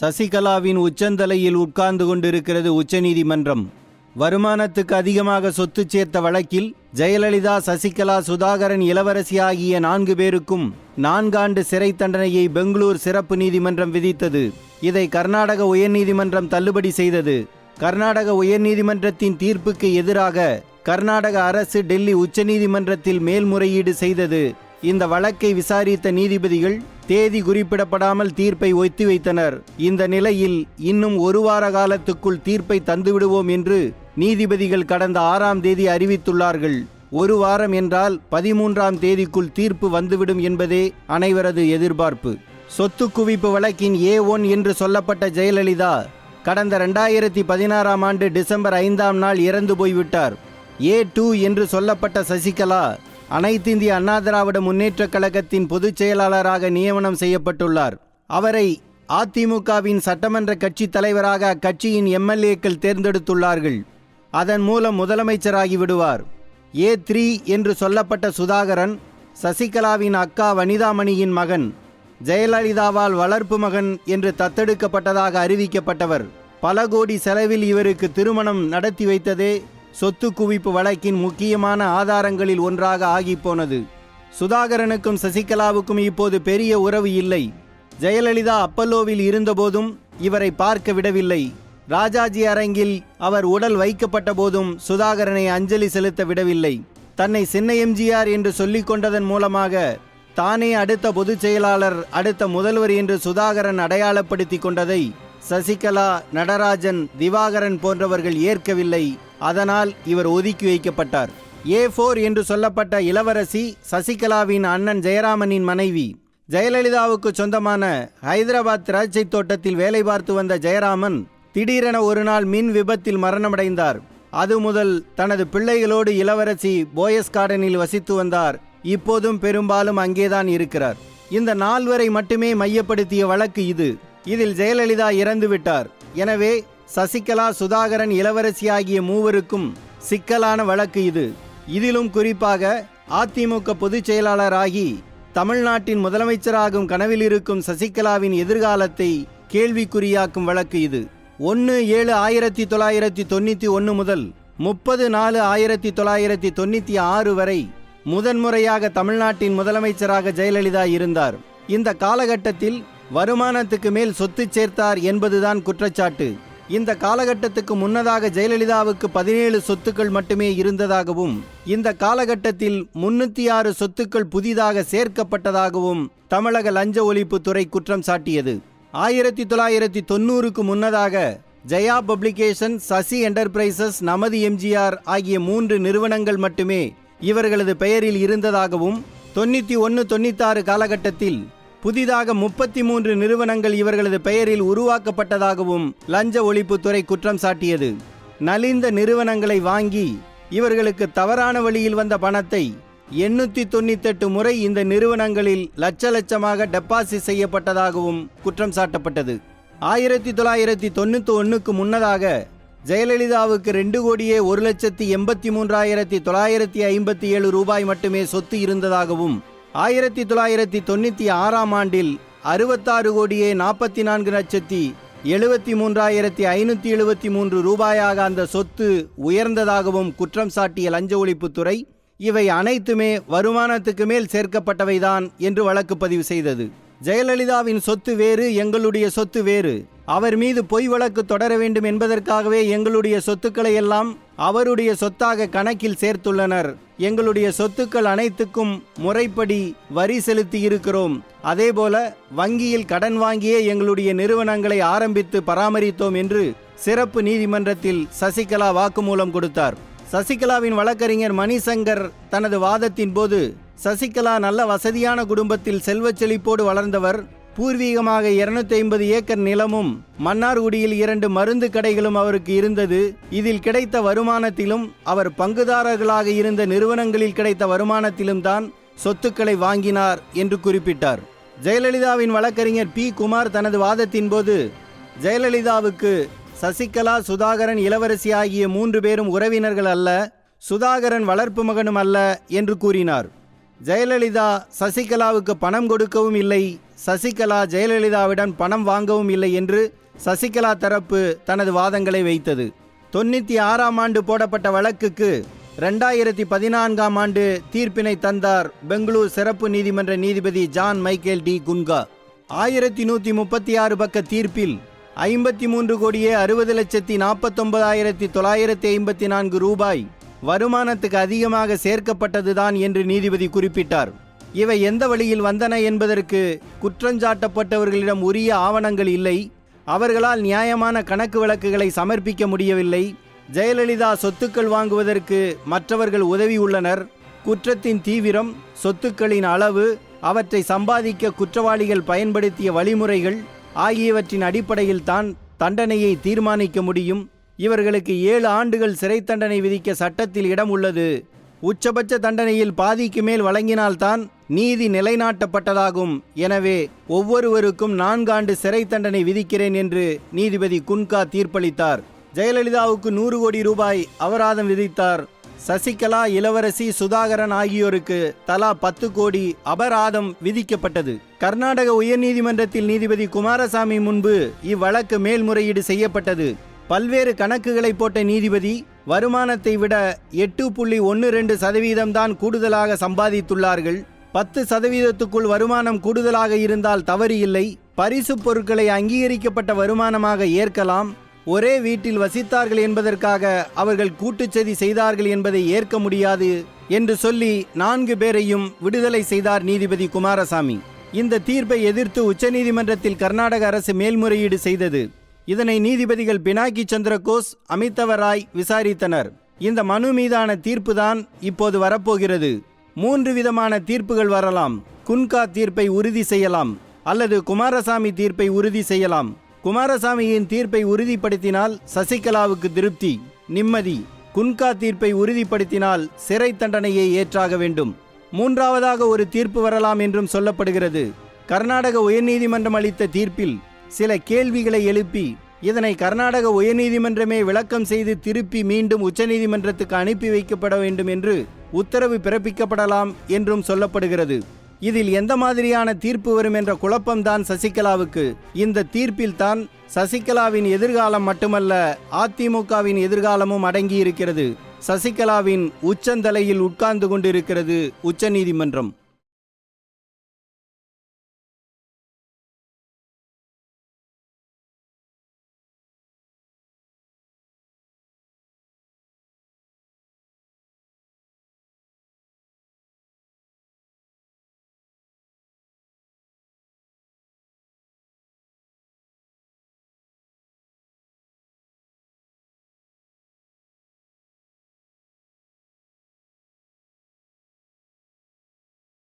சசிகலாவின் உச்சந்தலையில் உட்கார்ந்து கொண்டிருக்கிறது உச்சநீதிமன்றம். வருமானத்துக்கு அதிகமாக சொத்து சேர்த்த வழக்கில் ஜெயலலிதா சசிகலா சுதாகரன் இளவரசி ஆகிய நான்கு பேருக்கும் நான்காண்டு சிறை தண்டனையை பெங்களூர் சிறப்பு நீதிமன்றம் விதித்தது. இதை கர்நாடக உயர்நீதிமன்றம் தள்ளுபடி செய்தது. கர்நாடக உயர்நீதிமன்றத்தின் தீர்ப்புக்கு எதிராக கர்நாடக அரசு டெல்லி உச்சநீதிமன்றத்தில் மேல்முறையீடு செய்தது. இந்த வழக்கை விசாரித்த நீதிபதிகள் தேதி குறிப்பிடப்படாமல் தீர்ப்பை ஒத்திவைத்தனர் இந்த நிலையில் இன்னும் ஒரு வார காலத்துக்குள் தீர்ப்பை தந்துவிடுவோம் என்று நீதிபதிகள் கடந்த ஆறாம் தேதி அறிவித்துள்ளார்கள். ஒரு வாரம் என்றால் பதிமூன்றாம் தேதிக்குள் தீர்ப்பு வந்துவிடும் என்பதே அனைவரது எதிர்பார்ப்பு. சொத்து குவிப்பு வழக்கின் ஏ ஒன் என்று சொல்லப்பட்ட ஜெயலலிதா கடந்த ரெண்டாயிரத்தி பதினாறாம் ஆண்டு டிசம்பர் ஐந்தாம் நாள் இறந்து போய்விட்டார். ஏ டூ என்று சொல்லப்பட்ட சசிகலா அனைத்திந்திய அண்ணா திராவிட முன்னேற்றக் கழகத்தின் பொதுச் செயலாளராக நியமனம் செய்யப்பட்டுள்ளார். அவரை அதிமுகவின் சட்டமன்ற கட்சித் தலைவராக அக்கட்சியின் எம்எல்ஏக்கள் தேர்ந்தெடுத்துள்ளார்கள். அதன் மூலம் முதலமைச்சராகி விடுவார். ஏ த்ரீ என்று சொல்லப்பட்ட சுதாகரன் சசிகலாவின் அக்கா வனிதாமணியின் மகன் ஜெயலலிதாவால் வளர்ப்பு மகன் என்று தத்தெடுக்கப்பட்டதாக அறிவிக்கப்பட்டவர். பல கோடி செலவில் இவருக்கு திருமணம் நடத்தி வைத்ததே சொத்து குவிப்பு வழக்கின் முக்கியமான ஆதாரங்களில் ஒன்றாக ஆகிப்போனது. சுதாகரனுக்கும் சசிகலாவுக்கும் இப்போது பெரிய உறவு இல்லை. ஜெயலலிதா அப்பல்லோவில் இருந்தபோதும் இவரை பார்க்க விடவில்லை. ராஜாஜி அரங்கில் அவர் உடல் வைக்கப்பட்ட போதும் சுதாகரனை அஞ்சலி செலுத்த விடவில்லை. தன்னை சின்ன எம்ஜிஆர் என்று சொல்லிக் கொண்டதன் மூலமாக தானே அடுத்த பொதுச் செயலாளர் அடுத்த முதல்வர் என்று சுதாகரன் அடையாளப்படுத்தி கொண்டதை சசிகலா நடராஜன் திவாகரன் போன்றவர்கள் ஏற்கவில்லை. அதனால் இவர் ஒதுக்கி வைக்கப்பட்டார். ஏ ஃபோர் என்று சொல்லப்பட்ட இளவரசி சசிகலாவின் அண்ணன் ஜெயராமனின் மனைவி. ஜெயலலிதாவுக்கு சொந்தமான ஹைதராபாத் திராட்சை தோட்டத்தில் வேலை பார்த்து வந்த ஜெயராமன் திடீரென ஒரு நாள் மின் விபத்தில் மரணமடைந்தார். அது முதல் தனது பிள்ளைகளோடு இளவரசி போயஸ் கார்டனில் வசித்து வந்தார். இப்போதும் பெரும்பாலும் அங்கேதான் இருக்கிறார். இந்த நால்வரை மட்டுமே மையப்படுத்திய வழக்கு இது. இதில் ஜெயலலிதா இறந்து விட்டார் எனவே சசிகலா சுதாகரன் இளவரசி ஆகிய மூவருக்கும் சிக்கலான வழக்கு இது. இதிலும் குறிப்பாக அதிமுக பொதுச் செயலாளராகி தமிழ்நாட்டின் முதலமைச்சராகும் கனவில் இருக்கும் சசிகலாவின் எதிர்காலத்தை கேள்விக்குறியாக்கும் வழக்கு இது. ஒன்று ஏழு ஆயிரத்தி தொள்ளாயிரத்தி தொண்ணூற்றி ஒன்று முதல் முப்பது நாலு ஆயிரத்தி தொள்ளாயிரத்தி தொண்ணூற்றி ஆறு வரை முதன்முறையாக தமிழ்நாட்டின் முதலமைச்சராக ஜெயலலிதா இருந்தார். இந்த காலகட்டத்தில் வருமானத்துக்கு மேல் சொத்து சேர்த்தார் என்பதுதான் குற்றச்சாட்டு. இந்த காலகட்டத்துக்கு முன்னதாக ஜெயலலிதாவுக்கு பதினேழு சொத்துக்கள் மட்டுமே இருந்ததாகவும் இந்த காலகட்டத்தில் முன்னூத்தி ஆறு சொத்துக்கள் புதிதாக சேர்க்கப்பட்டதாகவும் தமிழக லஞ்ச ஒழிப்புத்துறை குற்றம் சாட்டியது. ஆயிரத்தி தொள்ளாயிரத்தி தொண்ணூறுக்கு முன்னதாக ஜெயா பப்ளிகேஷன் சசி என்டர்பிரைசஸ் நமது எம்ஜிஆர் ஆகிய மூன்று நிறுவனங்கள் மட்டுமே இவர்களது பெயரில் இருந்ததாகவும் தொண்ணூற்றி ஒன்று தொண்ணூத்தாறு காலகட்டத்தில் புதிதாக முப்பத்தி மூன்று நிறுவனங்கள் இவர்களது பெயரில் உருவாக்கப்பட்டதாகவும் லஞ்ச ஒழிப்புத்துறை குற்றம் சாட்டியது. நலிந்த நிறுவனங்களை வாங்கி இவர்களுக்கு தவறான வழியில் வந்த பணத்தை எண்ணூற்றி தொண்ணூத்தெட்டு முறை இந்த நிறுவனங்களில் லட்ச லட்சமாக டெபாசிட் செய்யப்பட்டதாகவும் குற்றம் சாட்டப்பட்டது. ஆயிரத்தி தொள்ளாயிரத்தி தொண்ணூற்றி ஒன்றுக்கு முன்னதாக ஜெயலலிதாவுக்கு ரெண்டு கோடியே ஒரு லட்சத்தி எண்பத்தி மூன்றாயிரத்தி தொள்ளாயிரத்தி ஐம்பத்தி ஏழு ரூபாய் மட்டுமே சொத்து இருந்ததாகவும் ஆயிரத்தி தொள்ளாயிரத்தி தொண்ணூற்றி ஆறாம் ஆண்டில் அறுபத்தாறு கோடியே நாற்பத்தி நான்கு லட்சத்தி எழுபத்தி மூன்றாயிரத்தி ஐநூற்றி எழுபத்தி மூன்று ரூபாயாக அந்த சொத்து உயர்ந்ததாகவும் குற்றம் சாட்டிய லஞ்ச ஒழிப்புத்துறை இவை அனைத்துமே வருமானத்துக்கு மேல் சேர்க்கப்பட்டவைதான் என்று வழக்கு பதிவு செய்தது. ஜெயலலிதாவின் சொத்து வேறு எங்களுடைய சொத்து வேறு. அவர் மீது பொய் வழக்கு தொடர வேண்டும் என்பதற்காகவே எங்களுடைய சொத்துக்களை எல்லாம் அவருடைய சொத்தாக கணக்கில் சேர்த்துள்ளனர். எங்களுடைய சொத்துக்கள் அனைத்துக்கும் முறைப்படி வரி செலுத்தி இருக்கிறோம். அதேபோல வங்கியில் கடன் வாங்கியே எங்களுடைய நிறுவனங்களை ஆரம்பித்து பராமரித்தோம் என்று சிறப்பு நீதிமன்றத்தில் சசிகலா வாக்குமூலம் கொடுத்தார். சசிகலாவின் வழக்கறிஞர் மணிசங்கர் தனது வாதத்தின் போது சசிகலா நல்ல வசதியான குடும்பத்தில் செல்வச் செழிப்போடு வளர்ந்தவர். பூர்வீகமாக இருநூத்தி ஐம்பது ஏக்கர் நிலமும் மன்னார்குடியில் இரண்டு மருந்து கடைகளும் அவருக்கு இருந்தது. இதில் கிடைத்த வருமானத்திலும் அவர் பங்குதாரர்களாக இருந்த நிறுவனங்களில் கிடைத்த வருமானத்திலும் தான் சொத்துக்களை வாங்கினார் என்று குறிப்பிட்டார். ஜெயலலிதாவின் வழக்கறிஞர் பி. குமார் தனது வாதத்தின் போது ஜெயலலிதாவுக்கு சசிகலா சுதாகரன் இளவரசி ஆகிய மூன்று பேரும் உறவினர்கள் அல்ல சுதாகரன் வளர்ப்பு மகனும் அல்ல என்று கூறினார். ஜெயலலிதா சசிகலாவுக்கு பணம் கொடுக்கவும் இல்லை. சசிகலா ஜெயலலிதாவிடம் பணம் வாங்கவும் இல்லை என்று சசிகலா தரப்பு தனது வாதங்களை வைத்தது. தொண்ணூற்றி ஆறாம் ஆண்டு போடப்பட்ட வழக்குக்கு ரெண்டாயிரத்தி பதினான்காம் ஆண்டு தீர்ப்பினை தந்தார் பெங்களூர் சிறப்பு நீதிமன்ற நீதிபதி ஜான் மைக்கேல் டி. குன்கா. ஆயிரத்தி நூற்றி முப்பத்தி ஆறு பக்க தீர்ப்பில் ஐம்பத்தி மூன்று கோடியே அறுபது லட்சத்தி நாற்பத்தொன்பதாயிரத்தி தொள்ளாயிரத்தி ஐம்பத்தி நான்கு ரூபாய் வருமானத்துக்கு அதிகமாக சேர்க்கப்பட்டதுதான் என்று நீதிபதி குறிப்பிட்டார். இவை எந்த வழியில் வந்தன என்பதற்கு குற்றஞ்சாட்டப்பட்டவர்களிடம் உரிய ஆவணங்கள் இல்லை. அவர்களால் நியாயமான கணக்கு வழக்குகளை சமர்ப்பிக்க முடியவில்லை. ஜெயலலிதா சொத்துக்கள் வாங்குவதற்கு மற்றவர்கள் உதவியுள்ளனர் குற்றத்தின் தீவிரம் சொத்துக்களின் அளவு அவற்றை சம்பாதிக்க குற்றவாளிகள் பயன்படுத்திய வழிமுறைகள் ஆகியவற்றின் அடிப்படையில் தான் தண்டனையை தீர்மானிக்க முடியும். இவர்களுக்கு ஏழு ஆண்டுகள் சிறை தண்டனை விதிக்க சட்டத்தில் இடம் உள்ளது. உச்சபட்ச தண்டனையில் பாதிக்கு மேல் வழங்கினால்தான் நீதி நிலைநாட்டப்பட்டதாகும். எனவே ஒவ்வொருவருக்கும் நான்காண்டு சிறை தண்டனை விதிக்கிறேன் என்று நீதிபதி குன்கா தீர்ப்பளித்தார். ஜெயலலிதாவுக்கு நூறு கோடி ரூபாய் அபராதம் விதித்தார். சசிகலா இளவரசி சுதாகரன் ஆகியோருக்கு தலா பத்து கோடி அபராதம் விதிக்கப்பட்டது. கர்நாடக உயர்நீதிமன்றத்தில் நீதிபதி குமாரசாமி முன்பு இவ்வழக்கு மேல்முறையீடு செய்யப்பட்டது. பல்வேறு கணக்குகளை போட்ட நீதிபதி வருமானத்தை விட எட்டு புள்ளி ஒன்று ரெண்டு சதவீதம்தான் கூடுதலாக சம்பாதித்துள்ளார்கள். பத்து சதவீதத்துக்குள் வருமானம் கூடுதலாக இருந்தால் தவறு இல்லை. பரிசு பொருட்களை அங்கீகரிக்கப்பட்ட வருமானமாக ஏற்கலாம். ஒரே வீட்டில் வசித்தார்கள் என்பதற்காக அவர்கள் கூட்டுச்சதி செய்தார்கள் என்பதை ஏற்க முடியாது என்று சொல்லி நான்கு பேரையும் விடுதலை செய்தார் நீதிபதி குமாரசாமி. இந்த தீர்ப்பை எதிர்த்து உச்சநீதிமன்றத்தில் கர்நாடக அரசு மேல்முறையீடு செய்தது. இதனை நீதிபதிகள் பினாக்கி சந்திரகோஸ் அமிதவ ராய் விசாரித்தனர். இந்த மனு மீதான தீர்ப்புதான் இப்போது வரப்போகிறது. மூன்று விதமான தீர்ப்புகள் வரலாம். குன்கா தீர்ப்பை உறுதி செய்யலாம். அல்லது குமாரசாமி தீர்ப்பை உறுதி செய்யலாம். குமாரசாமியின் தீர்ப்பை உறுதிப்படுத்தினால் சசிகலாவுக்கு திருப்தி. நிம்மதி. குன்கா தீர்ப்பை உறுதிப்படுத்தினால் சிறை தண்டனையை ஏற்றாக வேண்டும். மூன்றாவதாக ஒரு தீர்ப்பு வரலாம் என்றும் சொல்லப்படுகிறது. கர்நாடக உயர்நீதிமன்றம் அளித்த தீர்ப்பில் சில கேள்விகளை எழுப்பி இதனை கர்நாடக உயர்நீதிமன்றமே விளக்கம் செய்து திருப்பி மீண்டும் உச்சநீதிமன்றத்துக்கு அனுப்பி வைக்கப்பட வேண்டும் என்று உத்தரவு பிறப்பிக்கப்படலாம் என்றும் சொல்லப்படுகிறது. இதில் எந்த மாதிரியான தீர்ப்பு வரும் என்ற குழப்பம்தான் சசிகலாவுக்கு. இந்த தீர்ப்பில் தான் சசிகலாவின் எதிர்காலம் மட்டுமல்ல அதிமுகவின் எதிர்காலமும் அடங்கியிருக்கிறது. சசிகலாவின் உச்சந்தலையில் உட்கார்ந்து கொண்டிருக்கிறது உச்சநீதிமன்றம்.